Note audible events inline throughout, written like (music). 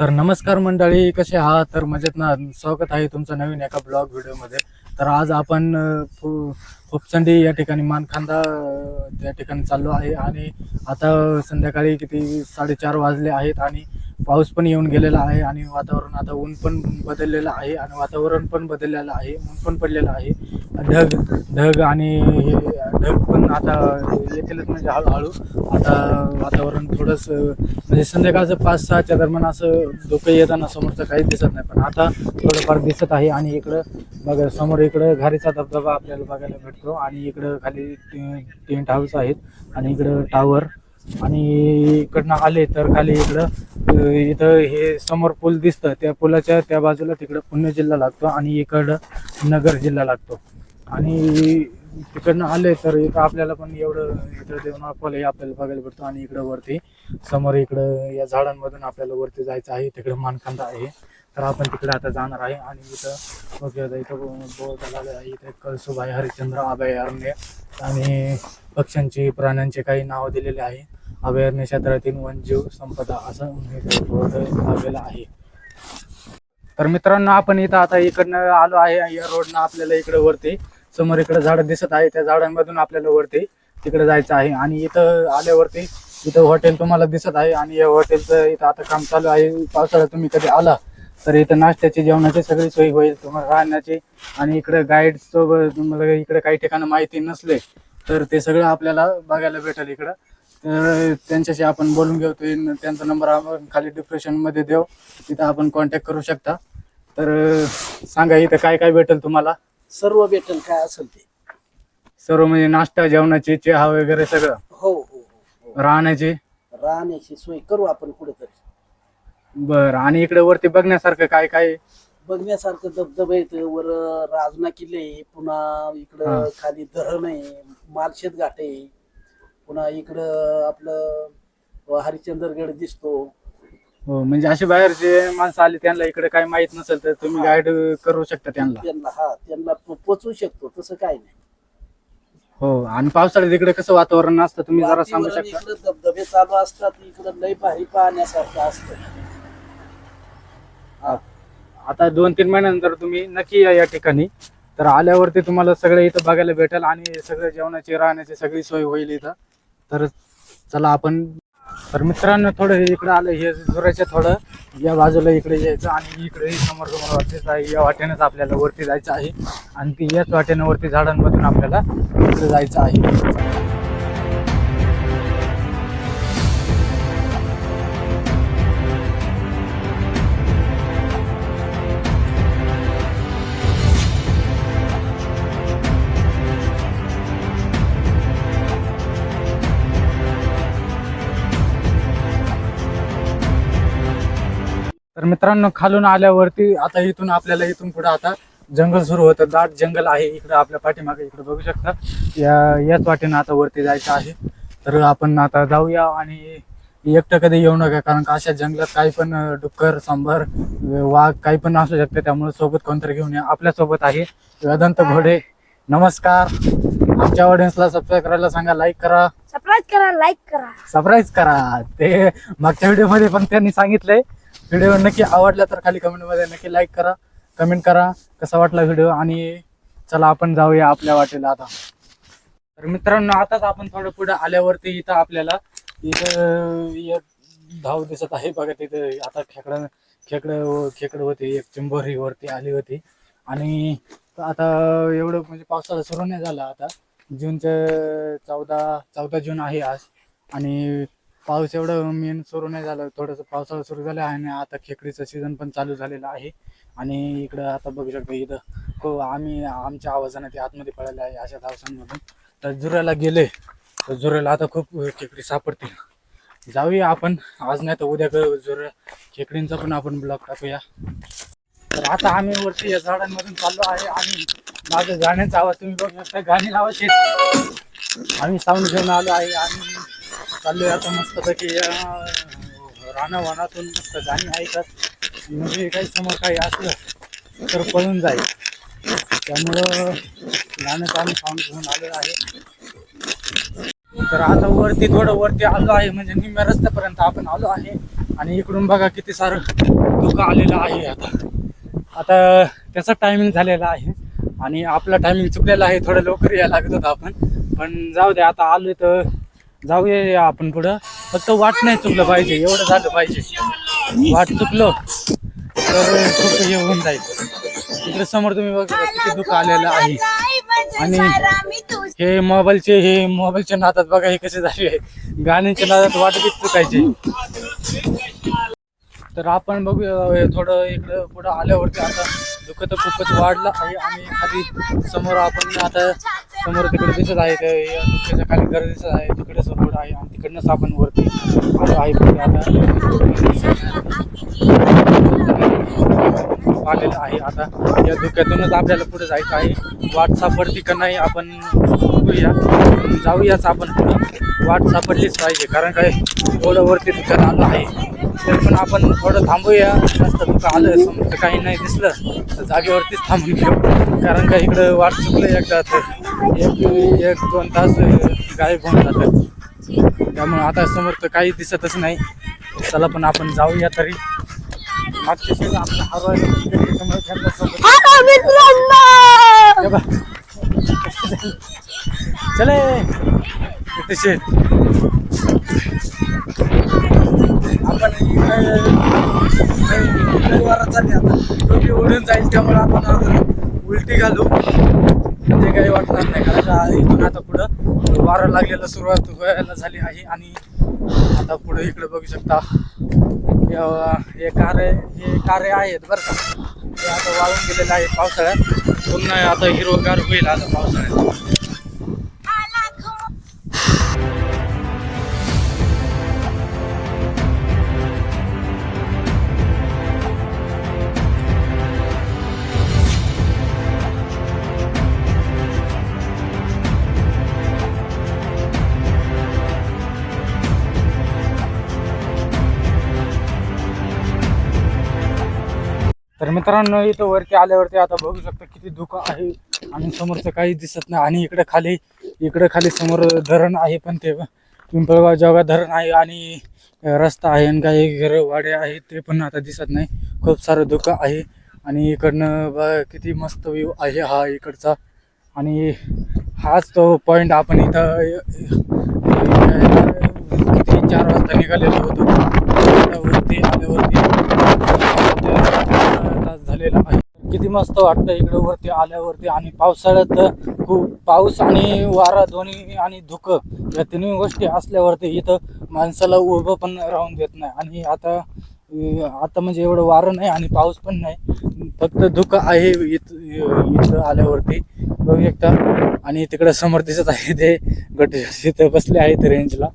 तर नमस्कार मंडळी कसे आहात? तर मजेत ना? स्वागत आहे तुमचं नवीन एका ब्लॉग व्हिडिओमध्ये. तर आज आपण अ, या ठिकाणी मानखांदा या ठिकाणी चाललो आहे. आणि आता संध्याकाळी किती साडेचार वाजले आहेत आणि पाऊस पण येऊन गेलेला आहे आणि वातावरण आता ऊन पण बदललेलं आहे आणि वातावरण पण बदललेलं आहे ऊन पण पडलेलं आहे. ढग ढग आणि हे ढग पण आता येतीलच म्हणजे हळूहळू. आता वातावरण थोडंसं म्हणजे संध्याकाळचं पाच सहाच्या दरम्यान असं धोकं येताना समोरचं काहीच दिसत नाही. पण आता थोडंफार दिसत आहे आणि इकडं बघा समोर इकडं घारीचा धबधबा आपल्याला बघायला भेटतो आणि इकडं खाली टेंट हाऊस आहेत आणि इकडं टावर आणि इकडनं आले तर खाली इकडं इथं हे समोर पूल दिसतं त्या पुलाच्या त्या बाजूला तिकडं पुणे जिल्हा लागतो आणि इकडं नगर जिल्हा लागतो. आणि तिकडनं आले तर इथं आपल्याला पण एवढं इकडं देऊन फॉल हे आपल्याला बघायला पडतो आणि इकडं वरती समोर इकडं या झाडांमधून आपल्याला वरती जायचं आहे तिकडं मानखांदा आहे. तर आपण तिकडे आता जाणार आहे आणि इथं बघूया इथं बोर्ड आहे. इथे कळसुबाई हरिश्चंद्र अभयारण्य आणि पक्ष्यांची प्राण्यांचे काही नावं दिलेले आहे. अभयारण्य क्षेत्रातील वनजीव संपदा असं इथे आहे. तर मित्रांनो आपण इथं आता इकडनं आलो आहे या रोडनं आपल्याला इकडे वरती समोर इकडे झाडं दिसत आहे. त्या झाडांमधून आपल्याला वरती तिकडे जायचं आहे आणि इथं आल्यावरती इथं हॉटेल तुम्हाला दिसत आहे आणि या हॉटेलचं इथं आता काम चालू आहे. पावसाळ्यात तुम्ही कधी आला तर इथं नाश्त्याची जेवणाची सगळी सोय होईल. तुम्हाला राहण्याची आणि इकडे गाईड सोबत तुम्हाला इकडे काही ठिकाणं माहिती नसले तर ते सगळं आपल्याला बघायला भेटेल इकडं. तर त्यांच्याशी आपण बोलून घेऊ. त्यांचा नंबर आपण खाली डिस्क्रिप्शनमध्ये देऊ. तिथं आपण कॉन्टॅक्ट करू शकता. तर सांगा इथं काय काय भेटेल तुम्हाला? सर्व भेटेल काय असेल ते. सर्व म्हणजे नाश्ता जेवणाची चहा वगैरे सगळं? हो हो हो, हो राहण्याची? राहण्याची सोय करू आपण कुठेतरी. बरं. आणि इकडे वरती बघण्यासारखं काय काय? आहे? बघण्यासारखं धबधबे आहेत. वर राजना किल्ले आहे. पुन्हा हा. इकडं खाली धरण आहे. मालशेत घाट आहे. पुन्हा इकडं आपलं हरिश्चंद्रगड दिसतो. हो म्हणजे असे बाहेरचे माणसं आली त्यांना इकडे काय माहीत नसेल तर तुम्ही गाईड करू शकता त्यांना. त्यांना हा त्यांना पो- पोचवू शकतो तसं काय नाही. हो आणि पावसाळ्यात इकडे कसं वातावरण असतं तुम्ही जरा सांगू वातावरण शकता? इकडं धबधबे चालू असतात इकडं लय भारी पाहण्यासारखं असतं. आता दोन तीन महिन्यानंतर तुम्ही नक्की या या ठिकाणी तर आल्यावरती तुम्हाला सगळं इथं बघायला भेटेल आणि सगळं जेवणाची राहण्याची सगळी सोय होईल इथं. तर चला आपण तर मित्रांनो थोडं इकडे आलं हे जुराच्या थोडं. या बाजूला इकडे यायचं आणि इकडे समोर समोर वाटेच आहे. या वाटेनंच आपल्याला वरती जायचं आहे. आणि ती याच वाटेनं वरती झाडांमधून आपल्याला इकडे जायचं आहे. मित्रांनो खालून आल्यावरती आता इथून आपल्याला इथून पुढे आता जंगल सुरू होतं. दाट जंगल आहे इकडे आपल्या पाठीमागे इकडे बघू शकता. या याच वाटेनं आता वरती जायचं आहे. तर आपण आता जाऊया आणि एकटं कधी येऊ नका कारण का अशा जंगलात काही पण डुक्कर सांबर वाघ काही पण असू शकते. त्यामुळे सोबत कोणतरी घेऊन या. आपल्यासोबत आहे वेदांत घोडे. नमस्कार. आमच्या ऑडियन्सला सबस्क्राईब करायला सांगा लाईक करा. सरप्राईज करा लाईक करा. सरप्राईज करा. ते मागच्या व्हिडिओमध्ये पण त्यांनी सांगितलंय. व्हिडिओ नक्की आवडला तर खाली कमेंटमध्ये नक्की लाईक करा कमेंट करा कसा वाटला व्हिडिओ आणि चला आपण जाऊया आपल्या वाटेला आता. तर मित्रांनो आताच आपण थोडं पुढे आल्यावरती इथं आपल्याला इथं एक धाव दिसत आहे. बघा तिथं आता खेकडं खेकडं खेकडं होती एक चिंबोरी वरती आली होती. आणि आता एवढं म्हणजे पावसाळा सुरू नाही झाला आता. जूनचं चौदा चौदा जून आहे आज. आणि पाऊस एवढं मेन सुरू नाही झालं. थोडंसं पावसाळा सुरू झालं आहे आणि आता खेकडीचं सीझन पण चालू झालेलं आहे. आणि इकडं आता बघू शकतो इथं हो आम्ही आमच्या आवाजाने ते आतमध्ये पळाले आहे अशा पावसांमधून. तर जुऱ्याला गेले. तर जुऱ्याला आता खूप खेकडी सापडतील. जाऊया आपण. आज नाही तर उद्या करू जुऱ्या खेकडींचा पण आपण ब्लॉक टाकूया. तर आता आम्ही वरती या झाडांमधून चाललो आहे आणि माझं गाण्याचा आवाज तुम्ही बघू शकता. गाणी लावायचे आम्ही साऊंड घेऊन आलो आहे आणि चाललोय आता मस्तपैकी या रानावानातून मस्त गाणी ऐकत. म्हणजे काही समोर काही असलं तर पळून जाईल. त्यामुळं गाणं चालू साऊंड घेऊन आलेलं आहे. तर आता वरती थोडं वरती आलो आहे. म्हणजे निम्या रस्त्यापर्यंत आपण आलो आहे. आणि इकडून बघा किती सारं धुकं आलेलं आहे आता. आता त्याचा टायमिंग झालेला आहे. आणि आपला टायमिंग चुकलेला आहे. थोडं लवकर यायला लागत होतं आपण. पण जाऊ दे आता आलो तर जाऊया आपण पुढं. फक्त वाट नाही चुकलं पाहिजे एवढं झालं पाहिजे. वाट चुकलो तर खूप हे होऊन जाईल. तिकडे समोर तुम्ही बघा किती दुःख आलेलं आहे. आणि हे मोबाईलचे हे मोबाईलच्या नादात बघा हे कसे झाले आहे गाण्यांच्या नादात वाट बीत चुकायचे. तर आपण बघूया थोडं इकडं पुढं आल्यावरती. आता दुःख तर खूपच वाढलं आहे आणि खाली समोर आपण आता समोर तिकडे दिसत आहे त्याच्या या खाली घर दिसत आहे तिकडे रोड आहे आणि तिकडनंच आपण वरती आलो आहे पुढे आता. आलेलं आहे आता. या धुक्यातूनच आपल्याला पुढे जायचं आहे. वाट सापडती का नाही आपण बघूया. जाऊयाच आपण पुढं. वाट सापडलीच पाहिजे कारण काय एवढं वरती आलं आहे. तरी पण आपण थोडं थांबूया. मस्त धुकं आलं समजा काही नाही दिसलं. तर जागेवरतीच थांबून घेऊ. कारण का इकडं वाट चुकलं एकदा तर. एक एक दोन तास गायब होऊन जातात. त्यामुळे आता समोर तर काही दिसतच नाही. चला पण आपण जाऊया तरी. मागच्या शेड आपलं हरवायला. चले. शेड आपण वारा चालली आता. टोपी उडून जाईल त्यामुळे आपण उलटी घालू. म्हणजे काही वाटणार नाही कारण इथून आता पुढं वारं लागलेलं सुरुवात व्हायला झाली आहे आणि आता पुढे इकडे बघू शकता हे कारे हे कारे आहेत बरं का. हे आता वाळून गेलेले आहे पावसाळ्यात. पुन्हा आता हिरवगार होईल आता पावसाळ्यात. मित्रांनो इथं वरती आल्यावरती आता बघू शकता किती धुका आहे आणि समोरचं काही दिसत नाही. आणि इकडे खाली इकडे खाली समोर धरण आहे पण ते पिंपळगाव जवळ धरण आहे आणि रस्ता आहे आणि काही घर वाडे आहेत ते पण आता दिसत नाही. खूप सारं धुकं आहे आणि इकडनं ब किती मस्त व्ह्यू आहे हा इकडचा. आणि हाच तो पॉईंट आपण इथं किती चार वाजता निघालेलो होतो. वरती आल्यावरती झालेला आहे. किती मस्त वाटतं इकडं वरती आल्यावरती आणि पावसाळ्यात खूप पाऊस आणि वारा दोन्ही आणि धुकं या तिन्ही गोष्टी असल्यावरती इथं माणसाला उभं पण राहून देत नाही. आणि आता आता म्हणजे एवढं वारं नाही आणि पाऊस पण नाही. फक्त धुकं आहे इथं इथं आल्यावरती. बघू शकता. आणि तिकडं समोर दिसत आहे ते गट तिथं बसले आहेत रेंजला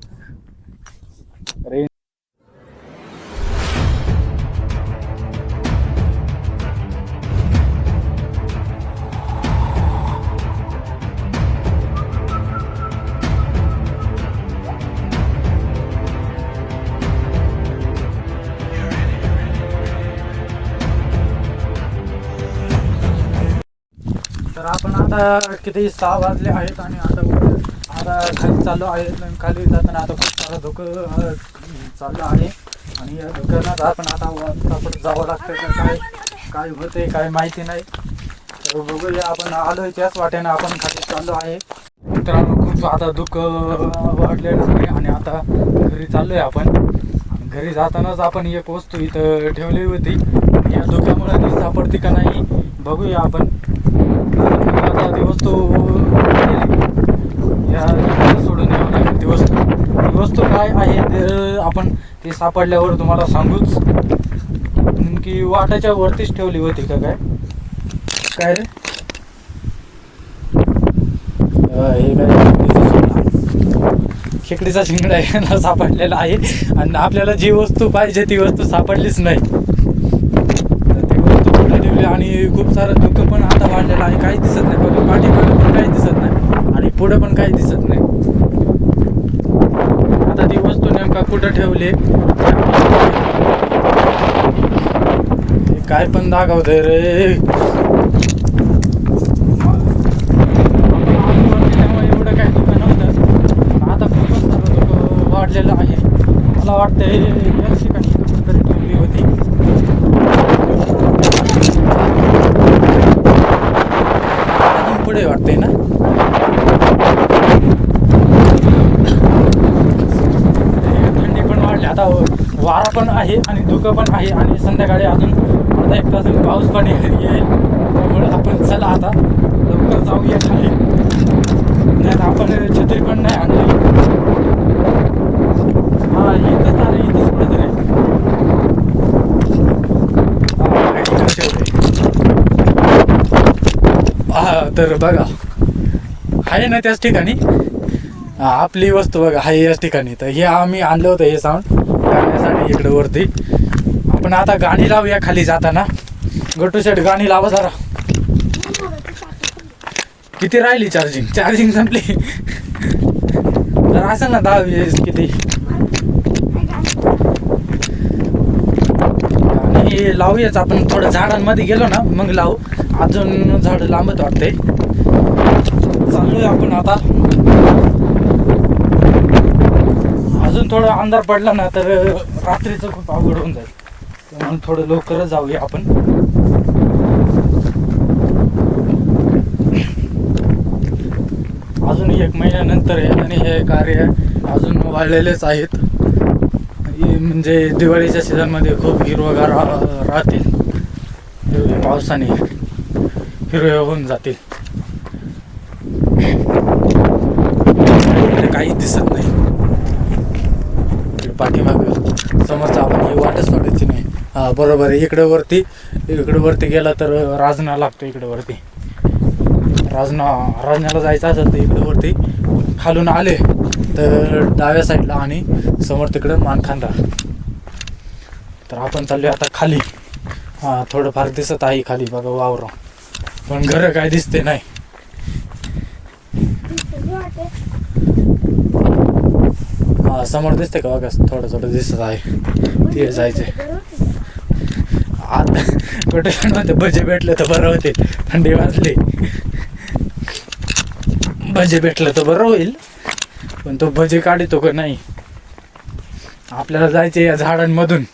तर आपण आता किती सहा वाजले आहेत आणि आता आता खाली चाललो आहे खाली जाताना आता खूप सारं धोकं चाललं आहे. आणि या धोक्यानं आपण आता आपण जावं लागतं का काय काय होते काय माहिती नाही. तर बघूया आपण आलोय त्याच वाट्याने आपण खाली चाललो आहे. तर खूप आता दुःख वाढलेलं आहे आणि आता घरी चाललोय आपण. घरी जातानाच आपण एक वस्तू इथं ठेवली होती. या धुक्यामुळे ती सापडते का नाही बघूया आपण आता ती वस्तू या सोडून यावं लागेल ती वस्तू ती वस्तू काय आहे ते आपण ते सापडल्यावर तुम्हाला सांगूच. नेमकी वाटाच्या वरतीच ठेवली होती का काय? काय रे? हे काय खेकडीचा शिंगडा. यांना सापडलेला आहे. आणि आपल्याला जी वस्तू पाहिजे ती वस्तू सापडलीच नाही. ती वस्तू कुठे ठेवली? आणि खूप सारं दुःख पण आता वाढलेलं आहे. काही दिसत नाही. बघा पाठीमागे पण काही दिसत नाही. आणि पुढे पण काही दिसत नाही. आता ती वस्तू नेमका कुठं ठेवली? काय पण दाखवतंय रे. एवढं काही धुकं नव्हतं. आता खूपच वाढलेलं आहे. मला वाटतं हे याच ठिकाणी आहे आणि धुकं पण आहे आणि संध्याकाळी अजून अर्धा एक तास पाऊस पण येईल. त्यामुळे आपण चला आता लवकर जाऊया खाली. नाही तर आपण छत्री पण नाही आणली. हा इथंच आलं इथंच कुठेतरी. हा, तर बघा आहे ना त्याच ठिकाणी? आपली वस्तू बघा आहे याच ठिकाणी. तर हे आम्ही आणलं होतं हे साऊंड गाण्यासाठी इकडे वरती. आपण आता गाणी लावूया खाली जाताना. गटू सेट गाणी लावा जरा. किती राहिली चार्जिंग चार्जिंग संपली. तर असेल ना दहा वीस किती? आणि लावूयाच. आपण थोडं झाडांमध्ये गेलो ना मग लावू. अजून झाड लांबत वाटते चाललोय आपण आता. अजून थोडं अंधार पडला ना तर रात्रीचं खूप अवघड होऊन जाईल. म्हणून थोडं लवकरच जाऊया आपण. अजून एक महिन्यानंतर आहे आणि हे कार्य अजून वाढलेलेच आहेत. म्हणजे दिवाळीच्या सीझनमध्ये खूप हिरवगार रा- राहतील. पावसाने हिरवे होऊन जातील. काही काहीच दिसत नाही. पाठीमागं. समोरचा आपण ही वाटच वाटायची नाही. हा बरोबर आहे. इकडे वरती इकडे वरती गेला तर राजना लागतो इकडे वरती. राजना राजनाला जायचं असेल तर इकडे वरती खालून आले तर डाव्या साईडला आणि समोर तिकडे मानखांदा तर आपण चाललो आता खाली. हां थोडंफार दिसत आहे खाली. बघा वावर. पण घरं काय दिसते नाही. हा समोर दिसते का? बघा थोडं थोडं दिसत आहे. ते जायचे आता कुठे मध्ये भजे भेटले तर बरं होते. थंडी वाजली. भजे भेटलं तर बरं होईल. पण तो भजे काढतो का नाही? आपल्याला जायचे या झाडांमधून.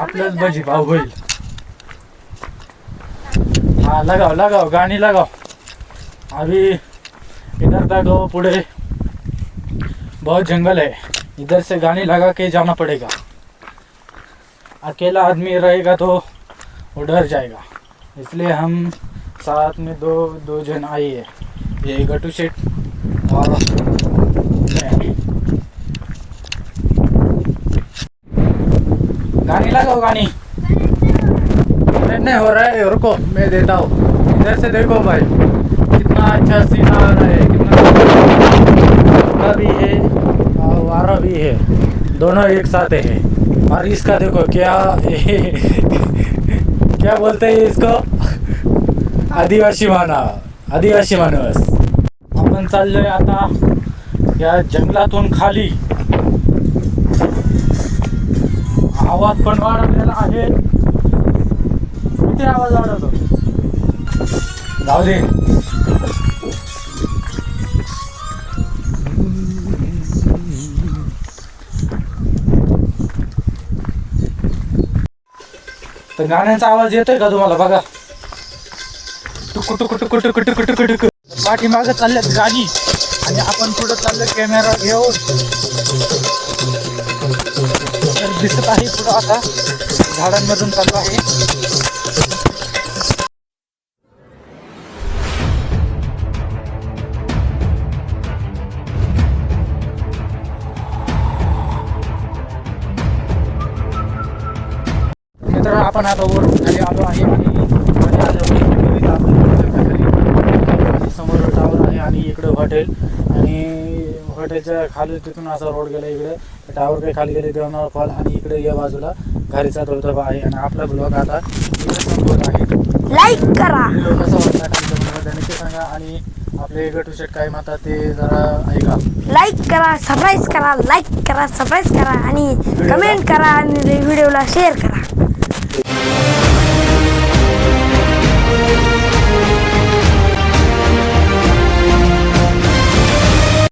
आपल्याच भजी भाव होईल. हा लगाव लगाव गाणी लगाव. आम्ही इधर तक पुढे. बहुत जंगल है। इधर से गानी लगा के जाना पड़ेगा। अकेला आदमी रहेगा तो वो डर जाएगा। इसलिए हम साथ में दो दो जन आई है। ये गटू शेट और। गानी लगाओ गानी नहीं हो रहा है, रुको, मैं देता हूँ। इधर से देखो भाई, कितना अच्छा सीन आ रहा है, कितना भी है और वारा भी है। दोनों एक साथ है। और इसका देखो क्या (laughs) क्या बोलते हैं इसको? आदिवासी माना आदिवासी माणूस आपण चाललोय आता या जंगलातून खाली। आवाज पण वाढवलेला आहे. किती आवाज वाढवतो? जाऊ दे. तर गाण्यांचा आवाज येतोय का तुम्हाला? बघा. टुकु टुकु टुकु टुकु टुकु टुकु टुकु पाठीमागं चालल्यात गाणी आणि आपण पुढे चाललं कॅमेरा घेऊन. तर दिसत आहे पुढं आता. झाडांमधून चालू आहे. आपण आता वर खाली आलो आहे आणि आल्यावर समोर टावर आहे आणि इकडे हॉटेल आणि हॉटेलच्या खाली तिथून असा रोड गेला इकडे. टावर काही खाली गेले देवनावर फॉल आणि इकडे या बाजूला घारीचा धबधबा आहे. आणि आपला ब्लॉग आता संपत आहे. लाईक करा. कसा वाटला कमेंटमध्ये नक्की सांगा. आणि आपले गटू शेट काय म्हणतात ते जरा ऐका. लाईक करा सबस्क्राईब करा लाईक करा सबस्क्राईब करा आणि कमेंट करा आणि व्हिडिओला शेअर करा.